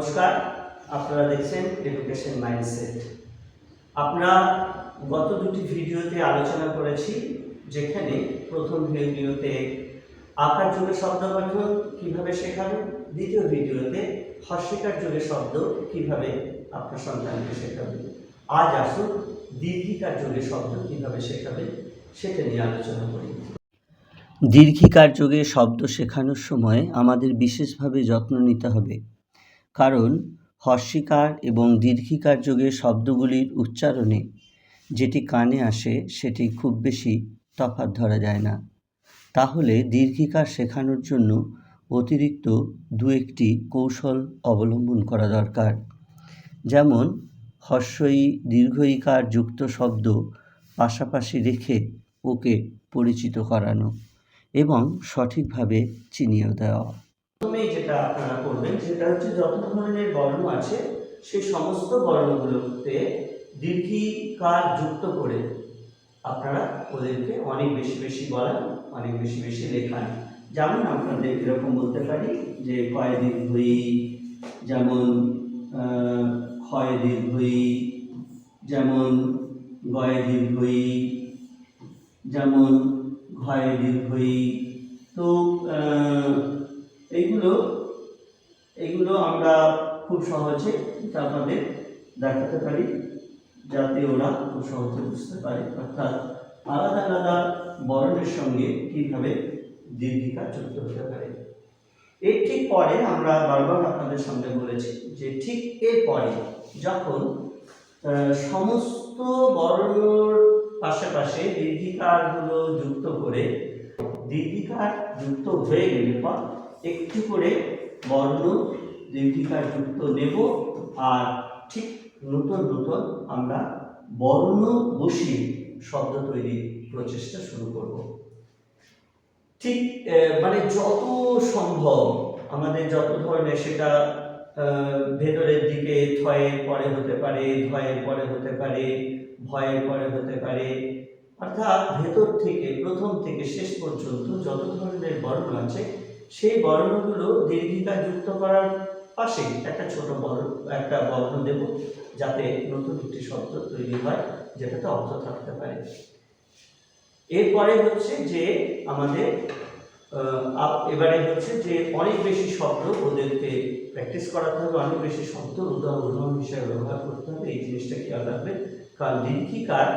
নমস্কার, আপনারা দেখছেন এডুকেশন মাইন্ডসেট আমরা গত দুটি ভিডিওতে আলোচনা করেছি, যেখানে প্রথম ভিডিওতে আকার যুগে শব্দ গঠন কীভাবে শেখাবেন দ্বিতীয় ভিডিওতে হস্যিকার যুগে শব্দ কীভাবে আপনার সন্তানকে শেখাবেন আজ আসুন দীর্ঘিকার যুগে শব্দ কীভাবে শেখাবেন সেটা নিয়ে আলোচনা করি। দীর্ঘিকার যোগে শব্দ শেখানোর সময় আমাদের বিশেষভাবে যত্ন নিতে হবে। কারণ হর্ষিকার এবং দীর্ঘিকার যোগে শব্দগুলির উচ্চারণে যেটি কানে আসে সেটি খুব বেশি তফাৎ ধরা যায় না। তাহলে দীর্ঘিকার শেখানোর জন্য অতিরিক্ত দু একটি কৌশল অবলম্বন করা দরকার। যেমন, হর্ষই দীর্ঘইকার যুক্ত শব্দ পাশাপাশি রেখে ওকে পরিচিত করানো এবং সঠিকভাবে চিনিয়ে দেওয়া। প্রথমেই যেটা আপনারা করবেন, সেটা হচ্ছে যত ধরনের বর্ণ আছে সেই সমস্ত বর্ণগুলোতে দীর্ঘিকার যুক্ত করে আপনারা ওদেরকে অনেক বেশি বেশি বলেন, অনেক বেশি বেশি লেখান। যেমন আপনাদের এরকম বলতে পারি যে কয় দীর্ঘই, যেমন ক্ষয় দীর্ঘই, যেমন, গয় দীর্ঘই, যেমন, ঘয় দীর্ঘই। তো এইগুলো এইগুলো আমরা খুব সহজে আপনাদের দেখাতে পারি, যাতে ওরা খুব সহজে বুঝতে পারে। অর্থাৎ আলাদা আলাদা বর্ণের সঙ্গে কীভাবে দীর্ঘিকা যুক্ত হতে পারে। এর ঠিক পরে আমরা বারবার আপনাদের সঙ্গে বলেছি যে ঠিক এর পরে যখন সমস্ত বর্ণর পাশাপাশি দীর্ঘিকারগুলো যুক্ত করে দীর্ঘিকার যুক্ত হয়ে গেলে পর একটু করে বর্ণ দীর্ঘিকার যুক্ত নেব আর ঠিক নতুন নতুন আমরা বর্ণ বসিয়ে শব্দ তৈরির প্রচেষ্টা শুরু করব। ঠিক মানে যত সম্ভব আমাদের যত ধরনের সেটা ভেতরের দিকে থয়ের পরে হতে পারে, ধয়ের পরে হতে পারে, ভয়ের পরে হতে পারে, অর্থাৎ ভেতর থেকে, প্রথম থেকে শেষ পর্যন্ত যত ধরনের বর্ণ আছে সেই বর্ণগুলো দীর্ঘিকা যুক্ত করার পাশে একটা ছোট বর্ণ একটা বর্ণ দেব, যাতে নতুন একটি শব্দ তৈরি হয়, যেটাতে অর্থ থাকতে পারে। এরপরে হচ্ছে যে আমাদের এবারে হচ্ছে যে অনেক বেশি শব্দ ওদেরকে প্র্যাকটিস করাতে হবে, অনেক বেশি শব্দ উদাহরণ হিসাবে ব্যবহার করতে হবে। এই জিনিসটা খেয়াল রাখবেন, কারণ দীর্ঘিকার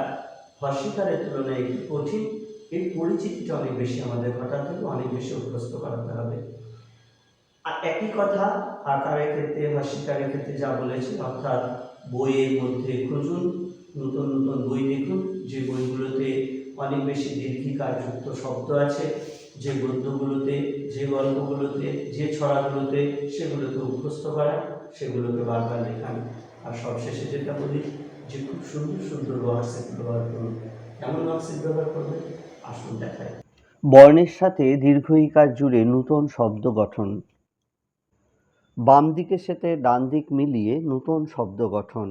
হর্ষিকারের তুলনায় একটি কঠিন। এর পরিচিতিটা অনেক বেশি আমাদের ঘটাতে হবে অনেক বেশি অভ্যস্ত করাতে হবে। আর একই কথা আকারের ক্ষেত্রে হর্ষিকারের ক্ষেত্রে যা বলেছি, অর্থাৎ বইয়ের মধ্যে খুঁজুন, নতুন নতুন বই দেখুন, যে বইগুলোতে অনেক বেশি দীর্ঘিকার যুক্ত শব্দ আছে, যে গদ্যগুলোতে, যে গল্পগুলোতে, যে ছড়াগুলোতে সেগুলোকে অভ্যস্ত করা, সেগুলোকে বারবার লেখান। আর সবশেষে যেটা বলি, যে খুব সুন্দর সুন্দর ওয়ার্কশিট ব্যবহার করুন। এমন ওয়ার্কশিট ব্যবহার করবেন? আসুন দেখায়। বর্ণের সাথে দীর্ঘইকার জুড়ে নূতন শব্দ গঠন। বাম দিকের সাথে ডান দিক মিলিয়ে নূতন শব্দ গঠন।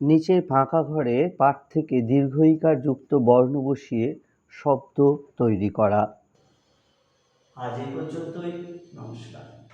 নিচের ফাঁকা ঘরে পাঠ থেকে দীর্ঘইকার যুক্ত বর্ণ বসিয়ে শব্দ তৈরি করা। আজ এই পর্যন্তই নমস্কার।